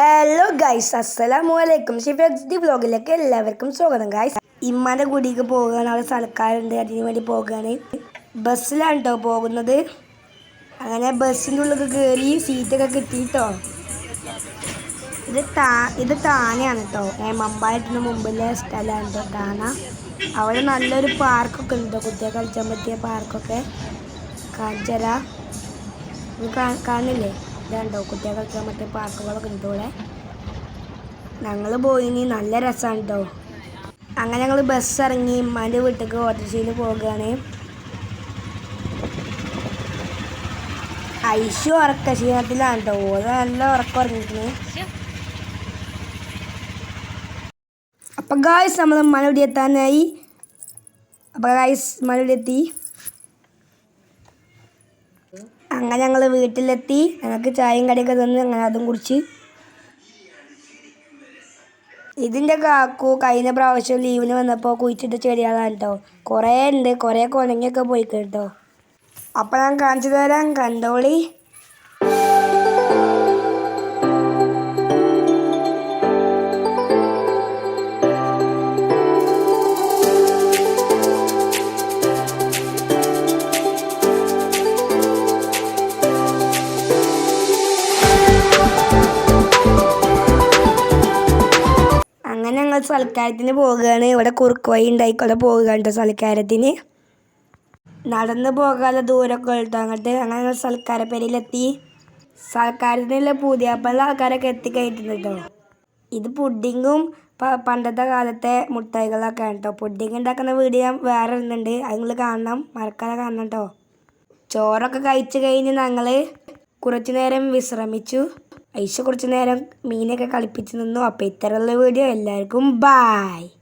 Hello guys അസ്സലാമു അലൈക്കും shift ബ്ലോഗിലേക്ക് വ്ലോഗിലേക്ക് എല്ലാവർക്കും സ്വാഗതം ഗൈസ് ഇമ്മാന്റെ കുടിക്ക് പോകുകയാണ് അവിടെ സൽക്കാരുണ്ട്. അതിന് വേണ്ടി പോകുകയാണ് ബസ്സിലാണ് കേട്ടോ പോകുന്നത്? അങ്ങനെ ബസ്സിന്റെ ഉള്ളിൽ കയറി സീറ്റൊക്കെ കിട്ടിയിട്ടോ? ഇത് താ ഇത് താനയാണ് കേട്ടോ മമ്പായിട്ടിന് മുമ്പിലെ സ്ഥലമാണ് കേട്ടോ താന. അവിടെ നല്ലൊരു പാർക്കൊക്കെ ഉണ്ട് കേട്ടോ കുട്ടിയെ കളിച്ചാൻ പറ്റിയ പാർക്കൊക്കെ. കാണിച്ചു കാണില്ലേ ഇതുണ്ടോ കുട്ടികൾ കളിക്കാൻ മറ്റേ പാർക്കുകളൊക്കെ ഉണ്ട് ഇവിടെ. ഞങ്ങൾ പോയിനി നല്ല രസമാണ് കേട്ടോ അങ്ങനെ ഞങ്ങൾ ബസ് ഇറങ്ങി ഉമ്മാന്റെ വീട്ടിലേക്ക് ഓട്ടോറിക്ഷയിൽ പോവുകയാണ് ഐശു ഉറക്ക ക്ഷീണത്തിലാണ് കേട്ടോ ഓരോ നല്ല ഉറക്കം ഉറങ്ങിയിരിക്കുന്നത് അപ്പം ഗായ്സ് നമ്മൾ മലവിടെ എത്താനായി അപ്പം ഗായ്സ് മലവിടെ എത്തി അങ്ങനെ ഞങ്ങൾ വീട്ടിലെത്തി. ഞങ്ങൾക്ക് ചായയും കടിയൊക്കെ തന്ന്. അങ്ങനെ അതും കുടിച്ച്. ഇതിന്റെ കാക്കു കഴിഞ്ഞ പ്രാവശ്യം ലീവിന് വന്നപ്പോൾ കുഴിച്ചിട്ട് ചെടികളാണ് കേട്ടോ കുറേ ഉണ്ട്. കുറേ കുണങ്ങിയൊക്കെ പോയി കേട്ടോ അപ്പം ഞാൻ കാണിച്ചു തരാം. കണ്ടോളി. അങ്ങനെ ഞങ്ങൾ സൽക്കാരത്തിന് പോവുകയാണ് ഇവിടെ കുറുക്ക് വഴി ഉണ്ടായിക്കോടെ പോവുകയാണ് കേട്ടോ സൽക്കാരത്തിന്. നടന്ന് പോകാതെ ദൂരമൊക്കെ ഉള്ളു. അങ്ങോട്ട് അങ്ങനെ ഞങ്ങൾ സൽക്കാര പേരിലെത്തി സൽക്കാരത്തിനുള്ള പുതിയപ്പള്ള ആൾക്കാരൊക്കെ എത്തിക്കഴിഞ്ഞിട്ടുണ്ട്? കേട്ടോ ഇത് പുഡിങ്ങും പണ്ടത്തെ കാലത്തെ മുട്ടായികളൊക്കെ ആണ് കേട്ടോ പുഡിങ് ഉണ്ടാക്കുന്ന വീഡിയോ ഞാൻ വേറെ ഇടുന്നുണ്ട്. അത് കാണണം. മറക്കാതെ കാണണം കേട്ടോ ചോറൊക്കെ കഴിച്ചു കഴിഞ്ഞ് ഞങ്ങൾ കുറച്ചു നേരം വിശ്രമിച്ചു. ഐശ കുറച്ച് നേരം മീനൊക്കെ കളിപ്പിച്ച് നിന്നു. അപ്പോൾ ഇത്തരമുള്ള വീഡിയോ. എല്ലാവർക്കും ബായ്